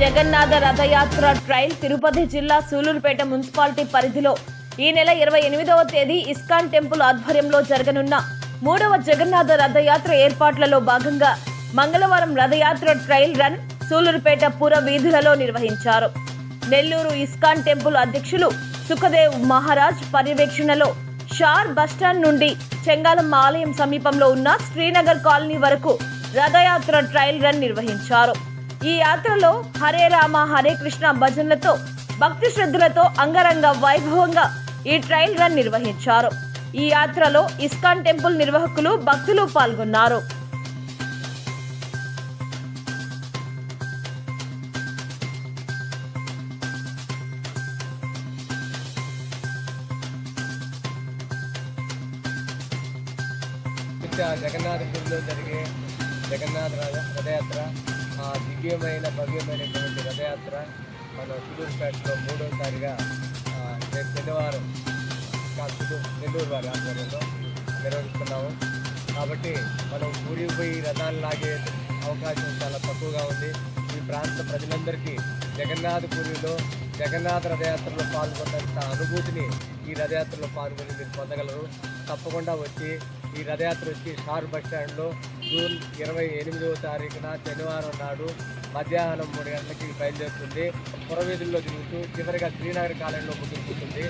జగన్నాథ రథయాత్ర trial Tirupati జిల్లా Sullurpeta municipality పరిధిలో ఈ నెల ఇరవై ఎనిమిదవ తేదీ ఇస్కాన్ టెంపుల్ ఆధ్వర్యంలో జరగనున్న మూడవ జగన్నాథ రథయాత్ర ఏర్పాట్లలో భాగంగా మంగళవారం రథయాత్ర ట్రైల్ రన్ సూలూరుపేట పుర వీధులలో నిర్వహించారు. నెల్లూరు ఇస్కాన్ టెంపుల్ అధ్యక్షులు సుఖదేవ్ మహారాజ్ పర్యవేక్షణలో షార్ బస్టాండ్ నుండి చెంగాలమ్మ ఆలయం సమీపంలో ఉన్న శ్రీనగర్ కాలనీ వరకు రథయాత్ర ట్రయల్ రన్ నిర్వహించారు. ఈ యాత్రలో హరే రామ హరే కృష్ణ భజనలతో భక్తి శ్రద్ధలతో అంగరంగ వైభవంగా ఈ ట్రయల్ రన్ నిర్వహించారు. ఈ యాత్రలో ఇస్కాన్ టెంపుల్ నిర్వాహకులు భక్తులు పాల్గొన్నారు. నిత్య జగన్నాథపురిలో జరిగే జగన్నాథ రథయాత్ర. మా దివ్యమైన భవ్యమైనటువంటి రథయాత్ర మన సుదూరుపేటలో మూడోసారిగా రేపు శనివారం కా- నెల్లూరు వారి ఆధ్వర్యంలో నిర్వహిస్తున్నాము. కాబట్టి మనం ఊరికి పోయి రథాలు లాగే అవకాశం చాలా తక్కువగా ఉంది. ఈ ప్రాంత ప్రజలందరికీ జగన్నాథపురిలో జగన్నాథ రథయాత్రలో పాల్గొన్నంత అనుభూతిని ఈ రథయాత్రలో పాల్గొని మీరు పొందగలరు. తప్పకుండా వచ్చి ఈ రథయాత్ర వచ్చి షార్ బస్ స్టాండ్లో జూన్ ఇరవై ఎనిమిదవ తారీఖున శనివారం నాడు మధ్యాహ్నం మూడు గంటలకి బయలుదేరుతుంది. పురవీధుల్లో తిరుగుతూ చివరిగా శ్రీనగర్ కాలేజీలో ముగించుతుంది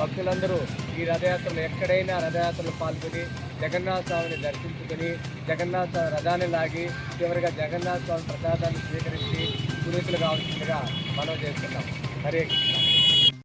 భక్తులందరూ ఈ రథయాత్రలు ఎక్కడైనా రథయాత్రలో పాల్గొని జగన్నాథ స్వామిని దర్శించుకొని జగన్నాథ రథాన్ని లాగి చివరిగా జగన్నాథ స్వామి ప్రసాదాన్ని స్వీకరించి పురుషులు కావాల్సిందిగా మనం చేస్తున్నాం. హరే కృష్ణ.